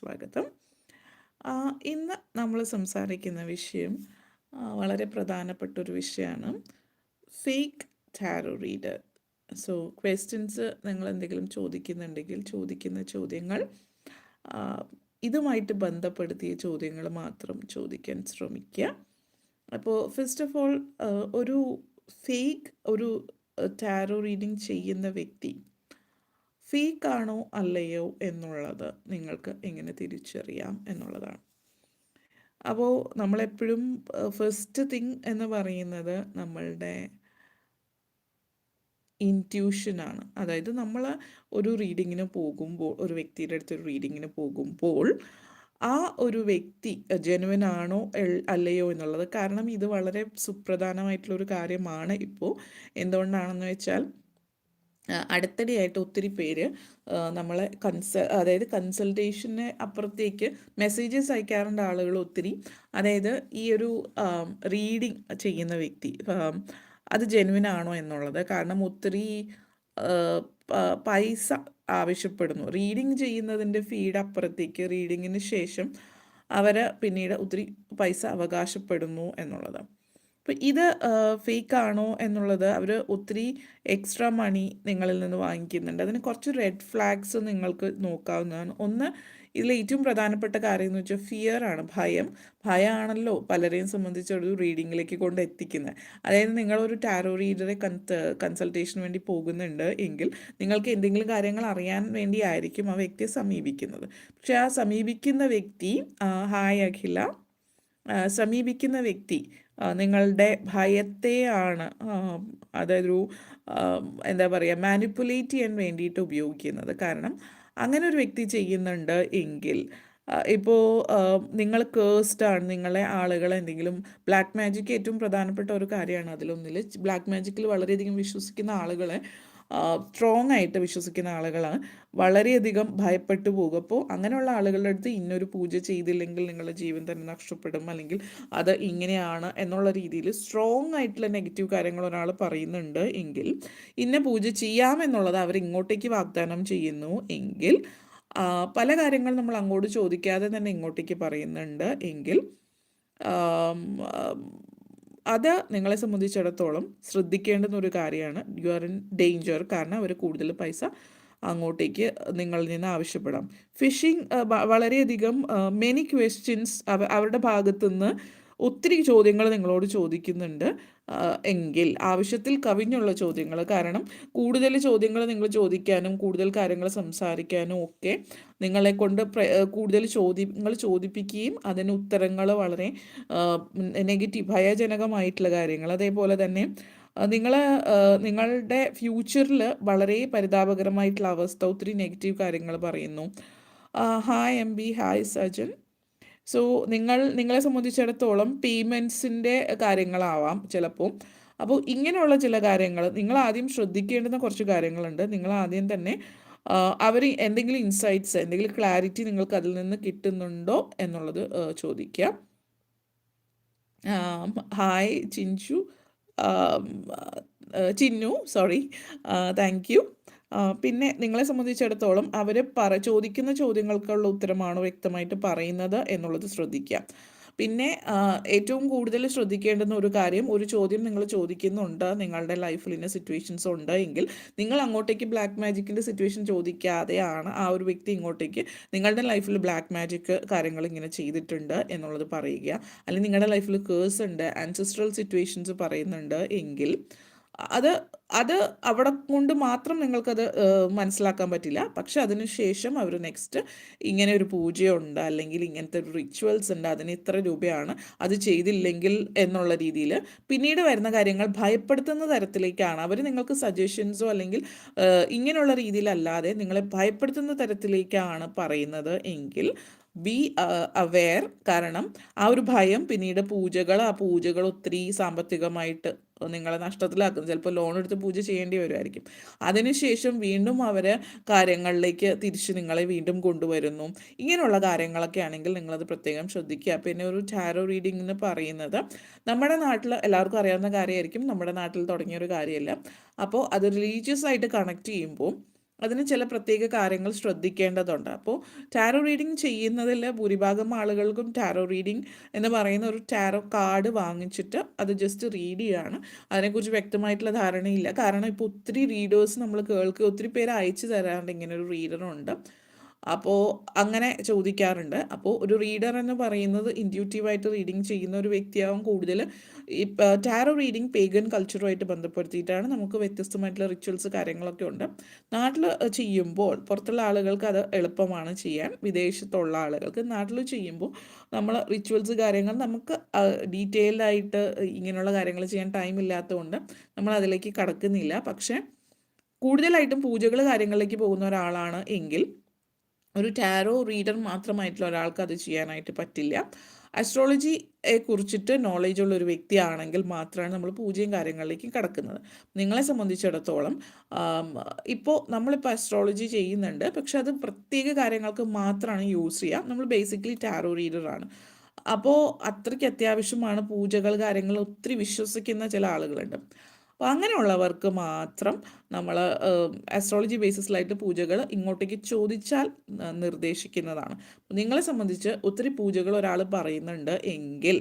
സ്വാഗതം. ഇന്ന് നമ്മൾ സംസാരിക്കുന്ന വിഷയം വളരെ പ്രധാനപ്പെട്ട ഒരു വിഷയമാണ് fake tarot reader so questions നിങ്ങൾ എന്തെങ്കിലും ചോദിക്കുന്നുണ്ടെങ്കിൽ ചോദിക്കുന്ന ചോദ്യങ്ങൾ ഇതുമായിട്ട് ബന്ധപ്പെടുത്തിയ ചോദ്യങ്ങൾ മാത്രം ചോദിക്കാൻ ശ്രമിക്കുക. അപ്പോൾ ഫസ്റ്റ് ഓഫ് ഓൾ ഒരു ഫേക്ക് ഒരു ടാരോ റീഡിങ് ചെയ്യുന്ന വ്യക്തി ഫേക്ക് ആണോ അല്ലയോ എന്നുള്ളത് നിങ്ങൾക്ക് എങ്ങനെ തിരിച്ചറിയാം എന്നുള്ളതാണ്. അപ്പോൾ നമ്മളെപ്പോഴും ഫസ്റ്റ് തിങ് എന്ന് പറയുന്നത് നമ്മളുടെ ഇന്റ്യൂഷനാണ് അതായത് നമ്മൾ ഒരു റീഡിങ്ങിന് പോകുമ്പോൾ ഒരു വ്യക്തിയുടെ അടുത്ത് ഒരു റീഡിങ്ങിന് പോകുമ്പോൾ ആ ഒരു വ്യക്തി ജെനുവൻ ആണോ അല്ലയോ എന്നുള്ളത്. കാരണം ഇത് വളരെ സുപ്രധാനമായിട്ടുള്ള ഒരു കാര്യമാണ് ഇപ്പോൾ. എന്തുകൊണ്ടാണെന്ന് വെച്ചാൽ അടുത്തിടെയായിട്ട് ഒത്തിരി പേര് നമ്മളെ കൺസ അതായത് കൺസൾട്ടേഷന് അപ്പുറത്തേക്ക് മെസ്സേജസ് അയക്കാറുണ്ട് ആളുകൾ ഒത്തിരി. അതായത് ഈ ഒരു റീഡിങ് ചെയ്യുന്ന വ്യക്തി അത് ജെനുവിൻ ആണോ എന്നുള്ളത്. കാരണം ഒത്തിരി പൈസ ആവശ്യപ്പെടുന്നു. റീഡിങ് ചെയ്യുന്നതിന്റെ ഫീഡ് അപ്പുറത്തേക്ക് റീഡിങ്ങിന് ശേഷം അവർ പിന്നീട് ഒത്തിരി പൈസ അവകാശപ്പെടുന്നു എന്നുള്ളത് അപ്പോൾ ഇത് ഫേക്ക് ആണോ എന്നുള്ളത് അവർ ഒത്തിരി എക്സ്ട്രാ മണി നിങ്ങളിൽ നിന്ന് വാങ്ങിക്കുന്നുണ്ട്. അതിന് കുറച്ച് റെഡ് ഫ്ലാഗ്സ് നിങ്ങൾക്ക് നോക്കാവുന്നതാണ്. ഒന്ന് ഇതിൽ ഏറ്റവും പ്രധാനപ്പെട്ട കാര്യം എന്ന് വെച്ചാൽ ഫിയർ ആണ് ഭയം. ഭയമാണല്ലോ പലരെയും സംബന്ധിച്ചൊരു റീഡിങ്ങിലേക്ക് കൊണ്ട് എത്തിക്കുന്നത് അതായത് നിങ്ങളൊരു ടാരോ റീഡറെ കൺസൾട്ടേഷന് വേണ്ടി പോകുന്നുണ്ട് എങ്കിൽ നിങ്ങൾക്ക് എന്തെങ്കിലും കാര്യങ്ങൾ അറിയാൻ വേണ്ടി ആയിരിക്കും ആ വ്യക്തിയെ സമീപിക്കുന്നത്. പക്ഷെ ആ സമീപിക്കുന്ന വ്യക്തി ഹായ് അഖില സമീപിക്കുന്ന വ്യക്തി നിങ്ങളുടെ ഭയത്തെയാണ് അതൊരു എന്താ പറയുക മാനിപ്പുലേറ്റ് ചെയ്യാൻ വേണ്ടിയിട്ട് ഉപയോഗിക്കുന്നത്. കാരണം അങ്ങനെ ഒരു വ്യക്തി ചെയ്യുന്നുണ്ട് എങ്കിൽ ഇപ്പോൾ നിങ്ങൾ കേഴ്സ്ഡ് ആണ് നിങ്ങളെ ആളുകൾ എന്തെങ്കിലും ബ്ലാക്ക് മാജിക് ഏറ്റവും പ്രധാനപ്പെട്ട ഒരു കാര്യമാണ്. അതിലൊന്നിൽ ബ്ലാക്ക് മാജിക്കിൽ വളരെയധികം വിശ്വസിക്കുന്ന ആളുകളെ സ്ട്രോങ് ആയിട്ട് വിശ്വസിക്കുന്ന ആളുകളാണ്. വളരെയധികം ഭയപ്പെട്ടു പോകും. അപ്പോൾ അങ്ങനെയുള്ള ആളുകളുടെ അടുത്ത് ഇന്നൊരു പൂജ ചെയ്തില്ലെങ്കിൽ നിങ്ങളുടെ ജീവൻ തന്നെ നഷ്ടപ്പെടും. അല്ലെങ്കിൽ അത് ഇങ്ങനെയാണ് എന്നുള്ള രീതിയിൽ സ്ട്രോങ് ആയിട്ടുള്ള നെഗറ്റീവ് കാര്യങ്ങൾ ഒരാൾ പറയുന്നുണ്ട് എങ്കിൽ ഇന്ന പൂജ ചെയ്യാമെന്നുള്ളത് അവർ ഇങ്ങോട്ടേക്ക് വാഗ്ദാനം ചെയ്യുന്നു എങ്കിൽ പല കാര്യങ്ങൾ നമ്മൾ അങ്ങോട്ട് ചോദിക്കാതെ തന്നെ ഇങ്ങോട്ടേക്ക് പറയുന്നുണ്ട് എങ്കിൽ അത് നിങ്ങളെ സംബന്ധിച്ചിടത്തോളം ശ്രദ്ധിക്കേണ്ടുന്ന ഒരു കാര്യമാണ്. യു ആർ ഇൻ ഡേഞ്ചർ കാരണം അവർ കൂടുതൽ പൈസ അങ്ങോട്ടേക്ക് നിങ്ങളിൽ നിന്ന് ആവശ്യപ്പെടാം. ഫിഷിംഗ് വളരെയധികം മെനി ക്വസ്റ്റ്യൻസ് അവരുടെ ഭാഗത്തുനിന്ന് ഒത്തിരി ചോദ്യങ്ങൾ നിങ്ങളോട് ചോദിക്കുന്നുണ്ട്. എങ്കിൽ ആവശ്യത്തിൽ കവിഞ്ഞുള്ള ചോദ്യങ്ങൾ. കാരണം കൂടുതൽ ചോദ്യങ്ങൾ നിങ്ങൾ ചോദിക്കാനും കൂടുതൽ കാര്യങ്ങൾ സംസാരിക്കാനും ഒക്കെ നിങ്ങളെ കൊണ്ട് കൂടുതൽ ചോദ്യങ്ങൾ ചോദിപ്പിക്കുകയും അതിന് ഉത്തരങ്ങൾ വളരെ നെഗറ്റീവ് ഭയജനകമായിട്ടുള്ള കാര്യങ്ങൾ. അതേപോലെ തന്നെ നിങ്ങൾ നിങ്ങളുടെ ഫ്യൂച്ചറിൽ വളരെ പരിതാപകരമായിട്ടുള്ള അവസ്ഥ ഒത്തിരി നെഗറ്റീവ് കാര്യങ്ങൾ പറയുന്നു. Hi M B hi Sajan. So നിങ്ങൾ നിങ്ങളെ സംബന്ധിച്ചിടത്തോളം പേയ്മെന്റ്സിന്റെ കാര്യങ്ങളാവാം ചിലപ്പോൾ അപ്പോൾ ഇങ്ങനെയുള്ള ചില കാര്യങ്ങൾ നിങ്ങൾ ആദ്യം ശ്രദ്ധിക്കേണ്ടുന്ന കുറച്ച് കാര്യങ്ങളുണ്ട്. നിങ്ങൾ ആദ്യം തന്നെ അവർ എന്തെങ്കിലും ഇൻസൈറ്റ്സ് എന്തെങ്കിലും ക്ലാരിറ്റി നിങ്ങൾക്ക് അതിൽ നിന്ന് കിട്ടുന്നുണ്ടോ എന്നുള്ളത് ചോദിക്കാം. ചോദിക്കുക hi Chinchu Chinnu sorry thank you പിന്നെ നിങ്ങളെ സംബന്ധിച്ചിടത്തോളം അവർ പറ ചോദിക്കുന്ന ചോദ്യങ്ങൾക്കുള്ള ഉത്തരമാണോ വ്യക്തമായിട്ട് പറയുന്നത് എന്നുള്ളത് ശ്രദ്ധിക്കുക. പിന്നെ ഏറ്റവും കൂടുതൽ ശ്രദ്ധിക്കേണ്ടുന്ന ഒരു കാര്യം ഒരു ചോദ്യം നിങ്ങൾ ചോദിക്കുന്നുണ്ട് നിങ്ങളുടെ ലൈഫിൽ ഇന്ന സിറ്റുവേഷൻസ് ഉണ്ട് എങ്കിൽ നിങ്ങൾ അങ്ങോട്ടേക്ക് ബ്ലാക്ക് മാജിക്കിന്റെ സിറ്റുവേഷൻ ചോദിക്കാതെയാണ് ആ ഒരു വ്യക്തി ഇങ്ങോട്ടേക്ക് നിങ്ങളുടെ ലൈഫിൽ ബ്ലാക്ക് മാജിക് കാര്യങ്ങൾ ഇങ്ങനെ ചെയ്തിട്ടുണ്ട് എന്നുള്ളത് പറയുക. അല്ലെങ്കിൽ നിങ്ങളുടെ ലൈഫിൽ കേഴ്സ് ഉണ്ട് ആൻസസ്ട്രൽ സിറ്റുവേഷൻസ് പറയുന്നുണ്ട് എങ്കിൽ അത് അത് അവിടെ കൊണ്ട് മാത്രം നിങ്ങൾക്കത് മനസ്സിലാക്കാൻ പറ്റില്ല. പക്ഷെ അതിനുശേഷം അവർ നെക്സ്റ്റ് ഇങ്ങനെ ഒരു പൂജയുണ്ട് അല്ലെങ്കിൽ ഇങ്ങനത്തെ ഒരു റിച്വൽസ് ഉണ്ട് അതിന് ഇത്ര രൂപയാണ് അത് ചെയ്തില്ലെങ്കിൽ എന്നുള്ള രീതിയിൽ പിന്നീട് വരുന്ന കാര്യങ്ങൾ ഭയപ്പെടുത്തുന്ന തരത്തിലേക്കാണ്. അവർ നിങ്ങൾക്ക് സജഷൻസോ അല്ലെങ്കിൽ ഇങ്ങനെയുള്ള രീതിയിലല്ലാതെ നിങ്ങളെ ഭയപ്പെടുത്തുന്ന തരത്തിലേക്കാണ് പറയുന്നത് എങ്കിൽ ബി അവെയർ കാരണം ആ ഒരു ഭയം പിന്നീട് പൂജകൾ ആ പൂജകൾ ഒത്തിരി സാമ്പത്തികമായിട്ട് നിങ്ങളെ നഷ്ടത്തിലാക്കും. ചിലപ്പോൾ ലോൺ എടുത്ത് പൂജ ചെയ്യേണ്ടി വരുമായിരിക്കും. അതിനുശേഷം വീണ്ടും അവർ കാര്യങ്ങളിലേക്ക് തിരിച്ച് നിങ്ങളെ വീണ്ടും കൊണ്ടുവരുന്നു. ഇങ്ങനെയുള്ള കാര്യങ്ങളൊക്കെ ആണെങ്കിൽ നിങ്ങളത് പ്രത്യേകം ശ്രദ്ധിക്കുക. പിന്നെ ഒരു ടാരോ റീഡിംഗ് എന്ന് പറയുന്നത് നമ്മുടെ നാട്ടിൽ എല്ലാവർക്കും അറിയാവുന്ന കാര്യമായിരിക്കും. നമ്മുടെ നാട്ടിൽ തുടങ്ങിയ ഒരു കാര്യമല്ല. അപ്പോൾ അത് റിലീജിയസ് ആയിട്ട് കണക്ട് ചെയ്യുമ്പോൾ അതിന് ചില പ്രത്യേക കാര്യങ്ങൾ ശ്രദ്ധിക്കേണ്ടതുണ്ട്. അപ്പോൾ ടാരോ റീഡിംഗ് ചെയ്യുന്നതിൽ ഭൂരിഭാഗം ആളുകൾക്കും ടാരോ റീഡിംഗ് എന്ന് പറയുന്ന ഒരു ടാരോ കാർഡ് വാങ്ങിച്ചിട്ട് അത് ജസ്റ്റ് റീഡ് ചെയ്യുകയാണ് അതിനെക്കുറിച്ച് വ്യക്തമായിട്ടുള്ള ധാരണയില്ല. കാരണം ഇപ്പോൾ ഒത്തിരി റീഡേഴ്സ് നമ്മൾ കേൾക്കുക ഒത്തിരി പേര് അയച്ചു തരാറുണ്ട് ഇങ്ങനെ ഒരു റീഡറുണ്ട് അപ്പോൾ അങ്ങനെ ചോദിക്കാറുണ്ട്. അപ്പോൾ ഒരു റീഡർ എന്ന് പറയുന്നത് ഇൻഡ്യൂട്ടീവായിട്ട് റീഡിങ് ചെയ്യുന്ന ഒരു വ്യക്തിയാവും കൂടുതൽ ടാരോ റീഡിങ് പേഗൻ കൾച്ചറുമായിട്ട് ബന്ധപ്പെടുത്തിയിട്ടാണ് നമുക്ക് വ്യത്യസ്തമായിട്ടുള്ള റിച്വൽസ് കാര്യങ്ങളൊക്കെ ഉണ്ട്. നാട്ടിൽ ചെയ്യുമ്പോൾ പുറത്തുള്ള ആളുകൾക്ക് അത് എളുപ്പമാണ് ചെയ്യാൻ. വിദേശത്തുള്ള ആളുകൾക്ക് നാട്ടിൽ ചെയ്യുമ്പോൾ നമ്മൾ റിച്വൽസ് കാര്യങ്ങൾ നമുക്ക് ഡീറ്റെയിൽഡായിട്ട് ഇങ്ങനെയുള്ള കാര്യങ്ങൾ ചെയ്യാൻ ടൈം ഇല്ലാത്തതുകൊണ്ട് നമ്മൾ അതിലേക്ക് കടക്കുന്നില്ല. പക്ഷേ കൂടുതലായിട്ടും പൂജകൾ കാര്യങ്ങളിലേക്ക് പോകുന്ന ഒരാളാണ് എങ്കിൽ ഒരു ടാരോ റീഡർ മാത്രമായിട്ടുള്ള ഒരാൾക്ക് അത് ചെയ്യാനായിട്ട് പറ്റില്ല. അസ്ട്രോളജിയെ കുറിച്ചിട്ട് നോളേജ് ഉള്ള ഒരു വ്യക്തിയാണെങ്കിൽ മാത്രമാണ് നമ്മൾ പൂജയും കാര്യങ്ങളിലേക്ക് കടക്കുന്നത്. നിങ്ങളെ സംബന്ധിച്ചിടത്തോളം ഇപ്പോൾ നമ്മളിപ്പോൾ അസ്ട്രോളജി ചെയ്യുന്നുണ്ട്. പക്ഷെ അത് പ്രത്യേക കാര്യങ്ങൾക്ക് മാത്രമാണ് യൂസ് ചെയ്യുക നമ്മൾ ബേസിക്കലി ടാരോ റീഡറാണ് അപ്പോൾ അത്രയ്ക്ക് അത്യാവശ്യമാണ് പൂജകൾ കാര്യങ്ങൾ ഒത്തിരി വിശ്വസിക്കുന്ന ചില ആളുകളുണ്ട്. അപ്പോൾ അങ്ങനെയുള്ളവർക്ക് മാത്രം നമ്മൾ ആസ്ട്രോളജി ബേസിസിലായിട്ട് പൂജകൾ ഇങ്ങോട്ടേക്ക് ചോദിച്ചാൽ നിർദ്ദേശിക്കുന്നതാണ്. നിങ്ങളെ സംബന്ധിച്ച് ഒത്തിരി പൂജകൾ ഒരാൾ പറയുന്നുണ്ട് എങ്കിൽ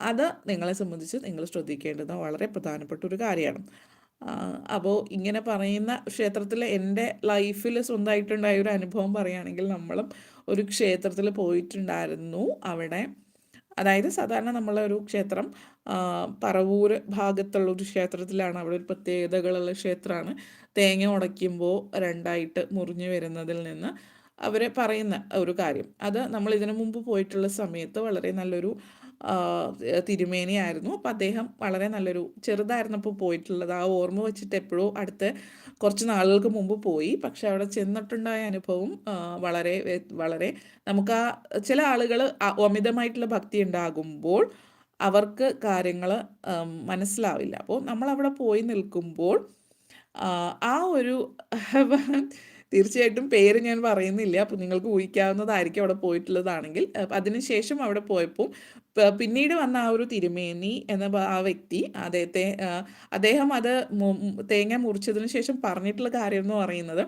അത് നിങ്ങളെ സംബന്ധിച്ച് നിങ്ങൾ ശ്രദ്ധിക്കേണ്ടത് വളരെ പ്രധാനപ്പെട്ട ഒരു കാര്യമാണ്. അപ്പോൾ ഇങ്ങനെ പറയുന്ന ക്ഷേത്രത്തിൽ എന്റെ ലൈഫിൽ സ്വന്തമായിട്ടുണ്ടായ ഒരു അനുഭവം പറയുകയാണെങ്കിൽ നമ്മളും ഒരു ക്ഷേത്രത്തിൽ പോയിട്ടുണ്ടായിരുന്നു അവിടെ. അതായത് സാധാരണ നമ്മളൊരു ക്ഷേത്രം പറവൂര് ഭാഗത്തുള്ള ഒരു ക്ഷേത്രത്തിലാണ്. അവിടെ ഒരു പ്രത്യേകതകളുള്ള ക്ഷേത്രമാണ്. തേങ്ങ ഉടയ്ക്കുമ്പോൾ രണ്ടായിട്ട് മുറിഞ്ഞു വരുന്നതിൽ നിന്ന് അവർ പറയുന്ന ഒരു കാര്യം. അത് നമ്മൾ ഇതിനു മുമ്പ് പോയിട്ടുള്ള സമയത്ത് വളരെ നല്ലൊരു തിരുമേനിയായിരുന്നു. അപ്പം അദ്ദേഹം വളരെ നല്ലൊരു ചെറുതായിരുന്നപ്പോൾ പോയിട്ടുള്ളത്. ആ ഓർമ്മ വെച്ചിട്ട് എപ്പോഴും അടുത്ത കുറച്ച് നാളുകൾക്ക് മുമ്പ് പോയി. പക്ഷെ അവിടെ ചെന്നിട്ടുണ്ടായ അനുഭവം വളരെ വളരെ നമുക്ക് ആ ചില ആളുകൾ അമിതമായിട്ടുള്ള ഭക്തി ഉണ്ടാകുമ്പോൾ അവർക്ക് കാര്യങ്ങൾ മനസ്സിലാവില്ല. അപ്പോൾ നമ്മൾ അവിടെ പോയി നിൽക്കുമ്പോൾ ആ ഒരു തീർച്ചയായിട്ടും പേര് ഞാൻ പറയുന്നില്ല. അപ്പോൾ നിങ്ങൾക്ക് ഊഹിക്കാവുന്നതായിരിക്കും അവിടെ പോയിട്ടുള്ളതാണെങ്കിൽ. അതിനുശേഷം അവിടെ പോയപ്പോൾ പിന്നീട് വന്ന ആ ഒരു തിരുമേനി എന്ന ആ വ്യക്തി അദ്ദേഹത്തെ അദ്ദേഹം അത് തേങ്ങ മുറിച്ചതിന് ശേഷം പറഞ്ഞിട്ടുള്ള കാര്യം എന്ന് പറയുന്നത്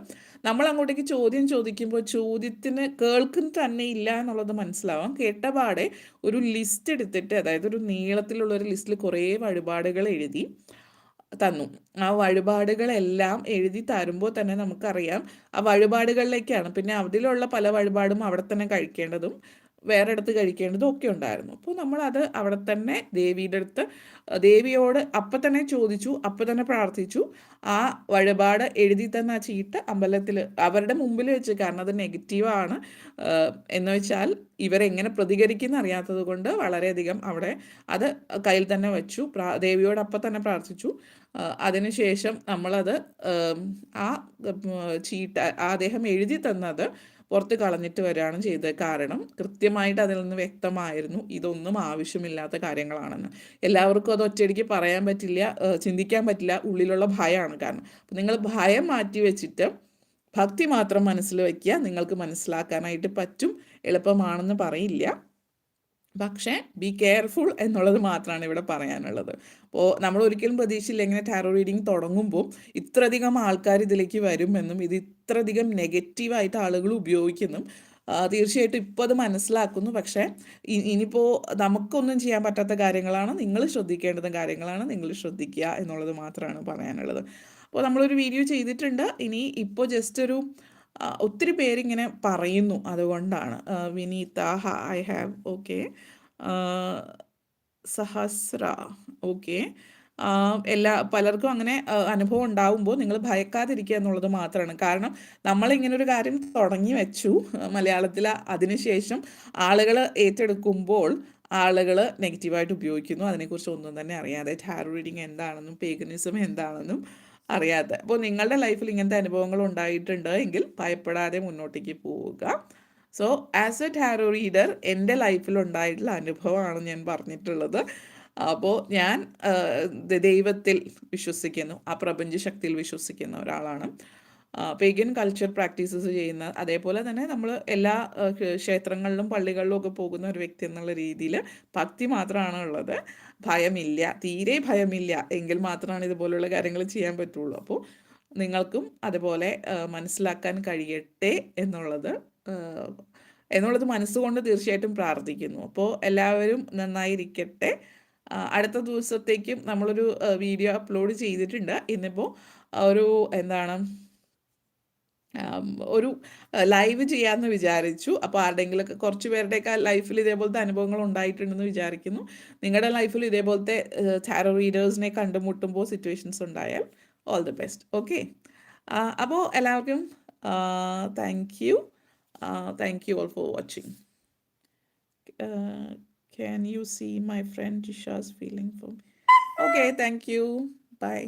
നമ്മൾ അങ്ങോട്ടേക്ക് ചോദ്യം ചോദിക്കുമ്പോൾ ചോദ്യത്തിന് കേൾക്കുന്ന തന്നെ ഇല്ല എന്നുള്ളത് മനസ്സിലാവാം. കേട്ടപാടെ ഒരു ലിസ്റ്റ് എടുത്തിട്ട് അതായത് ഒരു നീളത്തിലുള്ള ഒരു ലിസ്റ്റിൽ കുറേ വഴിപാടുകൾ എഴുതി തന്നു. ആ വഴിപാടുകളെല്ലാം എഴുതി തരുമ്പോൾ തന്നെ നമുക്കറിയാം ആ വഴിപാടുകളിലേക്കാണ്. പിന്നെ അതിലുള്ള പല വഴിപാടും അവിടെ തന്നെ കഴിക്കേണ്ടതും വേറെ അടുത്ത് കഴിക്കേണ്ടതും ഒക്കെ ഉണ്ടായിരുന്നു. അപ്പോൾ നമ്മളത് അവിടെ തന്നെ ദേവിയുടെ അടുത്ത് ദേവിയോട് അപ്പം തന്നെ ചോദിച്ചു അപ്പം തന്നെ പ്രാർത്ഥിച്ചു. ആ വഴിപാട് എഴുതി തന്ന ആ ചീട്ട് അമ്പലത്തിൽ അവരുടെ മുമ്പിൽ വെച്ച് കാരണം അത് നെഗറ്റീവാണ് എന്ന് വെച്ചാൽ ഇവരെങ്ങനെ പ്രതികരിക്കുന്ന അറിയാത്തത് കൊണ്ട് വളരെയധികം അവിടെ അത് കയ്യിൽ തന്നെ വെച്ചു ദേവിയോട് അപ്പം തന്നെ പ്രാർത്ഥിച്ചു. അതിനുശേഷം നമ്മളത് ആ ചീട്ട അദ്ദേഹം എഴുതി തന്നത് പുറത്ത് കളഞ്ഞിട്ട് വരികയാണ് ചെയ്തത്. കാരണം കൃത്യമായിട്ട് അതിൽ നിന്ന് വ്യക്തമായിരുന്നു ഇതൊന്നും ആവശ്യമില്ലാത്ത കാര്യങ്ങളാണെന്ന്. എല്ലാവർക്കും അത് ഒറ്റയടിക്ക് പറയാൻ പറ്റില്ല ചിന്തിക്കാൻ പറ്റില്ല ഉള്ളിലുള്ള ഭയമാണ് കാരണം. അപ്പം നിങ്ങൾ ഭയം മാറ്റി വെച്ചിട്ട് ഭക്തി മാത്രം മനസ്സിൽ വയ്ക്കുക. നിങ്ങൾക്ക് മനസ്സിലാക്കാനായിട്ട് പറ്റും എളുപ്പമാണെന്ന് പറയില്ല. പക്ഷേ ബി കെയർഫുൾ എന്നുള്ളത് മാത്രമാണ് ഇവിടെ പറയാനുള്ളത്. അപ്പോൾ നമ്മൾ ഒരിക്കലും പ്രതീക്ഷയില്ല ഇങ്ങനെ ടാരോ റീഡിങ് തുടങ്ങുമ്പോൾ ഇത്രയധികം ആൾക്കാർ ഇതിലേക്ക് വരുമെന്നും ഇത് ഇത്രയധികം നെഗറ്റീവായിട്ട് ആളുകൾ ഉപയോഗിക്കുന്നു തീർച്ചയായിട്ടും ഇപ്പോൾ അത് മനസ്സിലാക്കുന്നു. പക്ഷേ ഇനിയിപ്പോൾ നമുക്കൊന്നും ചെയ്യാൻ പറ്റാത്ത കാര്യങ്ങളാണ് നിങ്ങൾ ശ്രദ്ധിക്കേണ്ടുന്ന കാര്യങ്ങളാണ് നിങ്ങൾ ശ്രദ്ധിക്കുക എന്നുള്ളത് മാത്രമാണ് പറയാനുള്ളത്. അപ്പോൾ നമ്മളൊരു വീഡിയോ ചെയ്തിട്ടുണ്ട്. ഇനി ഇപ്പോൾ ജസ്റ്റ് ഒരു ഒത്തിരി പേരിങ്ങനെ പറയുന്നു അതുകൊണ്ടാണ്. Vineetha I have okay Sahasra okay എല്ലാ പലർക്കും അങ്ങനെ അനുഭവം ഉണ്ടാവുമ്പോൾ നിങ്ങൾ ഭയക്കാതിരിക്കുക എന്നുള്ളത് മാത്രമാണ്. കാരണം നമ്മൾ ഇങ്ങനെ ഒരു കാര്യം തുടങ്ങി വെച്ചു മലയാളത്തിൽ അതിനുശേഷം ആളുകൾ ഏറ്റെടുക്കുമ്പോൾ ആളുകൾ നെഗറ്റീവായിട്ട് ഉപയോഗിക്കുന്നു. അതിനെക്കുറിച്ച് ഒന്നും തന്നെ അറിയാതെ ടാരോ റീഡിങ് എന്താണെന്നും പേഗനിസം എന്താണെന്നും അറിയാത്ത അപ്പോൾ നിങ്ങളുടെ ലൈഫിൽ ഇങ്ങനത്തെ അനുഭവങ്ങൾ ഉണ്ടായിട്ടുണ്ട് എങ്കിൽ ഭയപ്പെടാതെ മുന്നോട്ടേക്ക് പോവുക. So as a tarot reader എന്റെ ലൈഫിൽ ഉണ്ടായിട്ടുള്ള അനുഭവമാണ് ഞാൻ പറഞ്ഞിട്ടുള്ളത്. അപ്പോൾ ഞാൻ ദൈവത്തിൽ വിശ്വസിക്കുന്നു. ആ പ്രപഞ്ച ശക്തിയിൽ വിശ്വസിക്കുന്ന ഒരാളാണ്. പേഗൻ കൾച്ചർ പ്രാക്ടീസസ് ചെയ്യുന്ന അതേപോലെ തന്നെ നമ്മൾ എല്ലാ ക്ഷേത്രങ്ങളിലും പള്ളികളിലും ഒക്കെ പോകുന്ന ഒരു വ്യക്തി എന്നുള്ള രീതിയിൽ ഭക്തി മാത്രമാണ് ഉള്ളത്. ഭയമില്ല. തീരെ ഭയമില്ല. എങ്കിൽ മാത്രമാണ് ഇതുപോലുള്ള കാര്യങ്ങൾ ചെയ്യാൻ പറ്റുള്ളൂ. അപ്പോൾ നിങ്ങൾക്കും അതുപോലെ മനസ്സിലാക്കാൻ കഴിയട്ടെ എന്നുള്ളത് എന്നുള്ളത് മനസ്സുകൊണ്ട് തീർച്ചയായിട്ടും പ്രാർത്ഥിക്കുന്നു. അപ്പോൾ എല്ലാവരും നന്നായിരിക്കട്ടെ. അടുത്ത ദിവസത്തേക്കും നമ്മളൊരു വീഡിയോ അപ്ലോഡ് ചെയ്തിട്ടുണ്ട്. ഇന്നിപ്പോൾ ഒരു എന്താണ് ഒരു ലൈവ് ചെയ്യാമെന്ന് വിചാരിച്ചു. അപ്പോൾ ആരുടെയെങ്കിലൊക്കെ കുറച്ച് പേരുടെയൊക്കെ ലൈഫിൽ ഇതേപോലത്തെ അനുഭവങ്ങൾ ഉണ്ടായിട്ടുണ്ടെന്ന് വിചാരിക്കുന്നു. നിങ്ങളുടെ ലൈഫിൽ ഇതേപോലത്തെ ടാരോ റീഡേഴ്സിനെ കണ്ടുമുട്ടുമ്പോൾ സിറ്റുവേഷൻസ് ഉണ്ടായാൽ ഓൾ ദി ബെസ്റ്റ് ഓക്കെ അപ്പോൾ എല്ലാവർക്കും thank you thank you all for watching can you see my friend Jisha's feeling for okay thank you bye